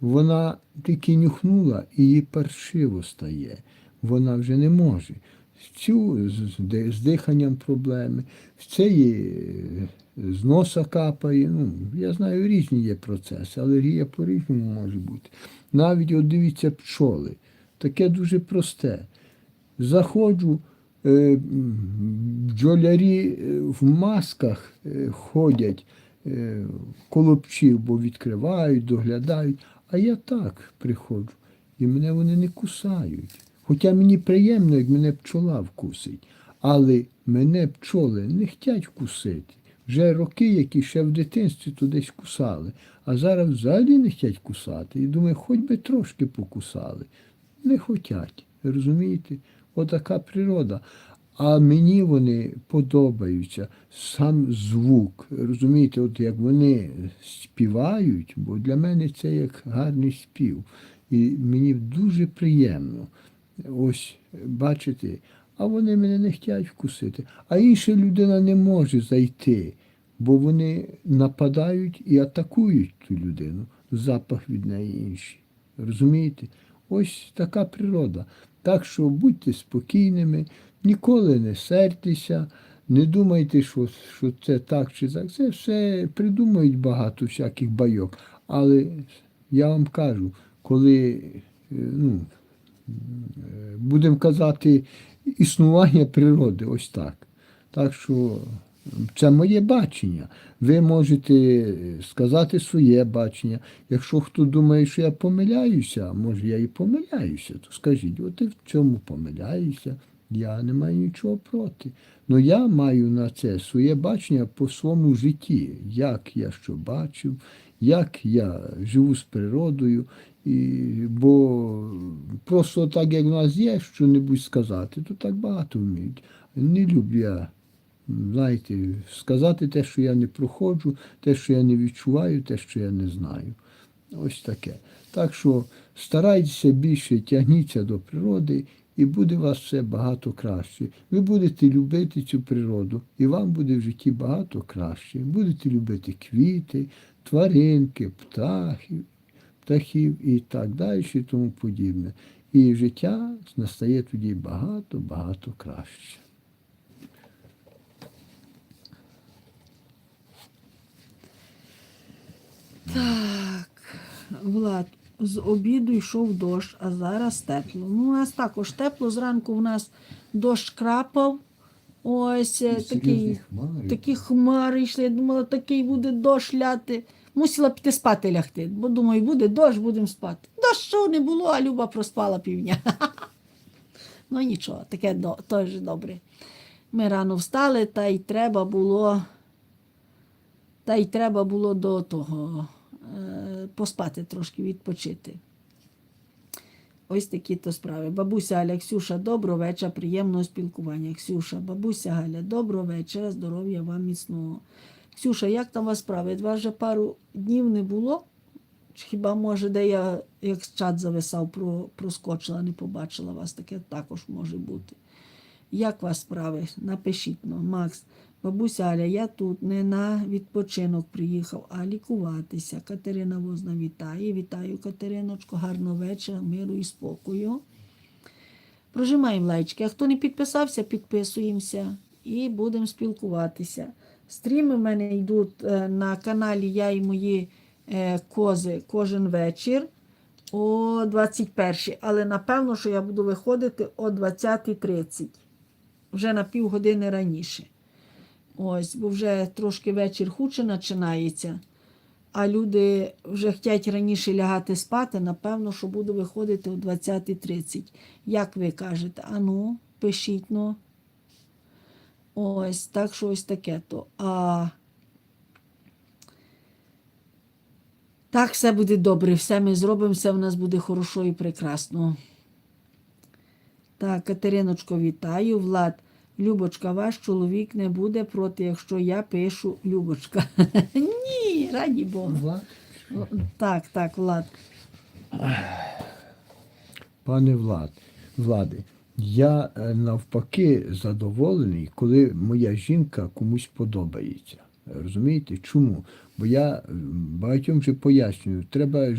Вона тільки нюхнула і їй паршиво стає. Вона вже не може. Цю з, з ди- з диханням проблеми, в цієї е, з носа капає. Ну, я знаю, різні є процеси, алергія по-різному може бути. Навіть от дивіться пчоли. Таке дуже просте. Заходжу, е, бджолярі е, в масках ходять е, коло пчіл, бо відкривають, доглядають. А я так приходжу, і мене вони не кусають. Хоча мені приємно, як мене пчола вкусить. Але мене пчоли не хочуть вкусити. Вже роки, які ще в дитинстві то десь кусали, а зараз взагалі не хочуть кусати. І думаю, хоч би трошки покусали. Не хочуть. Розумієте? Отака природа. А мені вони подобаються. Сам звук. Розумієте, от як вони співають, бо для мене це як гарний спів. І мені дуже приємно. Ось бачите, а вони мене не хочуть вкусити. А інша людина не може зайти, бо вони нападають і атакують ту людину. Запах від неї інший. Розумієте? Ось така природа. Так що будьте спокійними, ніколи не сердьтеся, не думайте, що, що це так чи так. Це все придумують багато всяких байок. Але я вам кажу, коли е, ну, е, будемо казати, існування природи, ось так. Так що це моє бачення. Ви можете сказати своє бачення. Якщо хто думає, що я помиляюся, може я і помиляюся, то скажіть, от ти в цьому помиляюся. Я не маю нічого проти. Ну я маю на це своє бачення по своєму житті, як я що бачив, як я живу з природою. І, бо просто так, як в нас є, що-небудь сказати, то так багато вміють. Не люблю я, знаєте, сказати те, що я не проходжу, те, що я не відчуваю, те, що я не знаю. Ось таке. Так що старайтеся більше, тягніться до природи, і буде у вас все багато краще. Ви будете любити цю природу, і вам буде в житті багато краще. Будете любити квіти, тваринки, птахів, птахів і так далі, і тому подібне. І життя настає тоді багато-багато краще. Так, Влад, з обіду йшов дощ, а зараз тепло. Ну, у нас також тепло. Зранку у нас дощ крапав. Ось е, такий, такі хмари йшли. Я думала, такий буде дощ ляти. Мусила піти спати лягти, бо думаю, буде дощ, будемо спати. Дощу не було, а Люба проспала півдня. Ну нічого, таке до- теж добре. Ми рано встали, та й треба було. Та й треба було до того поспати трошки, відпочити. Ось такі то справи. Бабуся Галя, Ксюша, доброго вечора, приємного спілкування. Ксюша, бабуся Галя, доброго вечора, здоров'я вам міцного. Ксюша, як там у вас справи? Вас вже пару днів не було? Хіба може, де я як чат зависав, про, проскочила, не побачила вас, таке також може бути. Як вас справи? Напишіть ну, Макс. Бабуся Аля, я тут не на відпочинок приїхав, а лікуватися. Катерина Возна вітає. Вітаю, Катериночко, гарного вечора, миру і спокою. Прожимаємо лайчки. А хто не підписався, підписуємося і будемо спілкуватися. Стріми в мене йдуть е, на каналі Я і мої е, кози кожен вечір о 21 Але напевно, що я буду виходити о 20.30. Вже на півгодини раніше. Ось, бо вже трошки вечір хуче починається, а люди вже хочуть раніше лягати спати, напевно, що буду виходити о 20.30. Як ви кажете, ану, пишіть ну. Ось, так що ось таке то. А так все буде добре, все ми зробимо, все в нас буде хорошо і прекрасно. Так, Катериночко, вітаю. Влад, Любочка, ваш чоловік не буде проти, якщо я пишу Любочка. Ні, раді Бога. Так, так, Влад. Пане Влад, Влади, я е, навпаки задоволений, коли моя жінка комусь подобається. Розумієте? Чому? Бо я багатьом вже пояснюю, треба